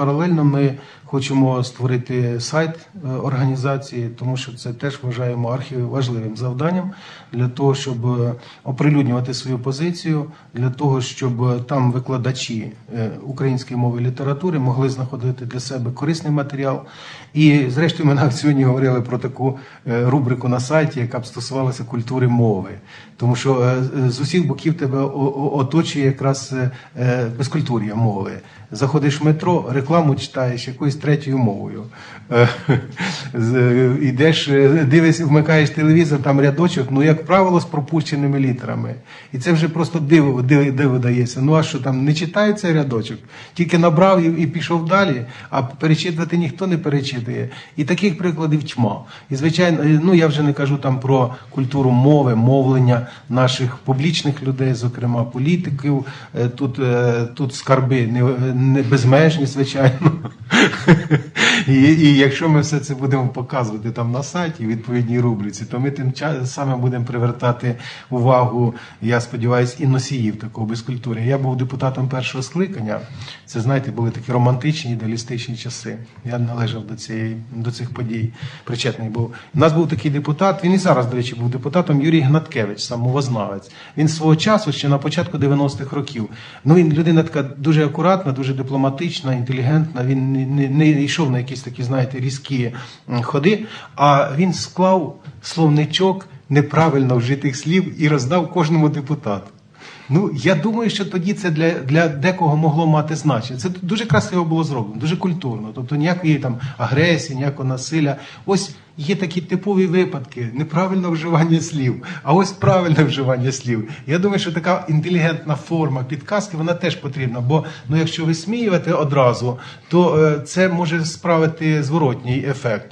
Паралельно ми хочемо створити сайт е, організації, тому що це теж вважаємо архіважливим завданням для того, щоб е, оприлюднювати свою позицію, для того, щоб е, там викладачі української мови і літератури могли знаходити для себе корисний матеріал. І, зрештою, ми навіть сьогодні говорили про таку рубрику на сайті, яка б стосувалася культури мови, тому що з усіх боків тебе оточує якраз безкультур'я мови. Заходиш в метро, рекламу читаєш якоюсь третьою мовою. Е, Йдеш, е, дивишся, вмикаєш телевізор, там рядочок, ну, як правило, з пропущеними літерами. І це вже просто диво, диво, дається. Ну а що там не читається рядочок? Тільки набрав і, і пішов далі, а перечитувати ніхто не перечитує. І таких прикладів тьма. І звичайно, е, ну я вже не кажу там про культуру мови, мовлення наших публічних людей, зокрема політиків. Тут, тут скарби не, не безмежні, звичайно. time. І, і якщо ми все це будемо показувати там на сайті, відповідній рубриці, то ми тим самим будемо привертати увагу, я сподіваюся, і носіїв такого безкультури. Я був депутатом першого скликання. Це, знаєте, були такі романтичні, ідеалістичні часи. Я належав до цієї до цих подій, причетний був. У нас був такий депутат, він і зараз, до речі, був депутатом Юрій Гнаткевич, сам мовознавець. Він свого часу, ще на початку 90-х років. Ну він людина така дуже акуратна, дуже дипломатична, інтелігентна. Він не, не, не йшов на якісь такі, знаєте, різкі ходи, а він склав словничок неправильно вжитих слів і роздав кожному депутату. Ну, я думаю, що тоді це для, для декого могло мати значення. Це дуже красиво було зроблено, дуже культурно. Тобто ніякої там агресії, ніякого насилля. Ось є такі типові випадки, неправильне вживання слів, а ось правильне вживання слів. Я думаю, що така інтелігентна форма підказки вона теж потрібна. Бо ну, якщо висміювати одразу, то е, це може справити зворотній ефект.